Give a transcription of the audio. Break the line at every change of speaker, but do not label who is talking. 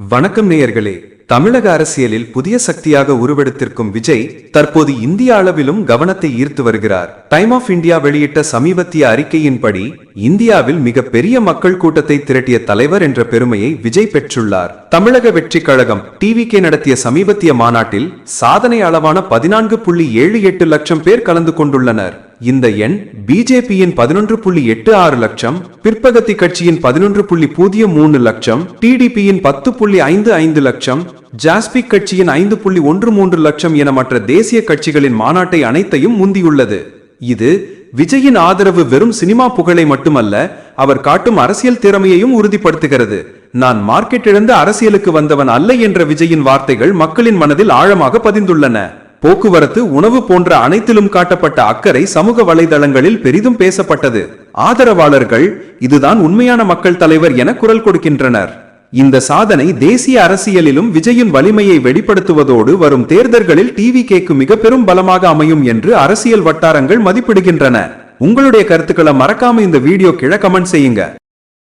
வணக்கம் நேயர்களே. தமிழக அரசியலில் புதிய சக்தியாக உருவெடுத்திருக்கும் விஜய் தற்போது இந்திய அளவிலும் கவனத்தை ஈர்த்து வருகிறார். டைம் ஆஃப் இந்தியா வெளியிட்ட சமீபத்திய அறிக்கையின்படி இந்தியாவில் மிக பெரிய மக்கள் கூட்டத்தை திரட்டிய தலைவர் என்ற பெருமையை விஜய் பெற்றுள்ளார். தமிழக வெற்றி கழகம் டிவிகே நடத்திய சமீபத்திய மாநாட்டில் சாதனை அளவான பதினான்கு புள்ளி ஏழு எட்டு லட்சம் பேர் கலந்து கொண்டுள்ளனர். இந்த எண் பிஜேபியின் பதினொன்று புள்ளி எட்டு ஆறு லட்சம் பிற்பகத்தி கட்சியின் பதினொன்று புள்ளி பூஜ்ஜியம் மூணு லட்சம் டிடிபியின் பத்து புள்ளி ஐந்து ஐந்து லட்சம் ஜாஸ்பிக் கட்சியின் ஐந்து புள்ளி ஒன்று மூன்று லட்சம் என மற்ற தேசிய கட்சிகளின் மாநாட்டை அனைத்தையும் முந்தியுள்ளது. இது விஜயின் ஆதரவு வெறும் சினிமா புகழை மட்டுமல்ல அவர் காட்டும் அரசியல் திறமையையும் உறுதிப்படுத்துகிறது. நான் மார்க்கெட் இழந்து அரசியலுக்கு வந்தவன் அல்ல என்ற விஜயின் வார்த்தைகள் மக்களின் மனதில் ஆழமாக பதிந்துள்ளன. போக்குவரத்து உணவு போன்ற அனைத்திலும் காட்டப்பட்ட அக்கறை சமூக வலைதளங்களில் பெரிதும் பேசப்பட்டது. ஆதரவாளர்கள் இதுதான் உண்மையான மக்கள் தலைவர் என குரல் கொடுக்கின்றனர். இந்த சாதனை தேசிய அரசியலிலும் விஜயின் வலிமையை வெளிப்படுத்துவதோடு வரும் தேர்தல்களில் டிவி கேக்கு மிக பெரும் பலமாக அமையும் என்று அரசியல் வட்டாரங்கள் மதிப்பிடுகின்றன. உங்களுடைய கருத்துக்களை மறக்காம இந்த வீடியோ கீழே கமெண்ட் செய்யுங்க.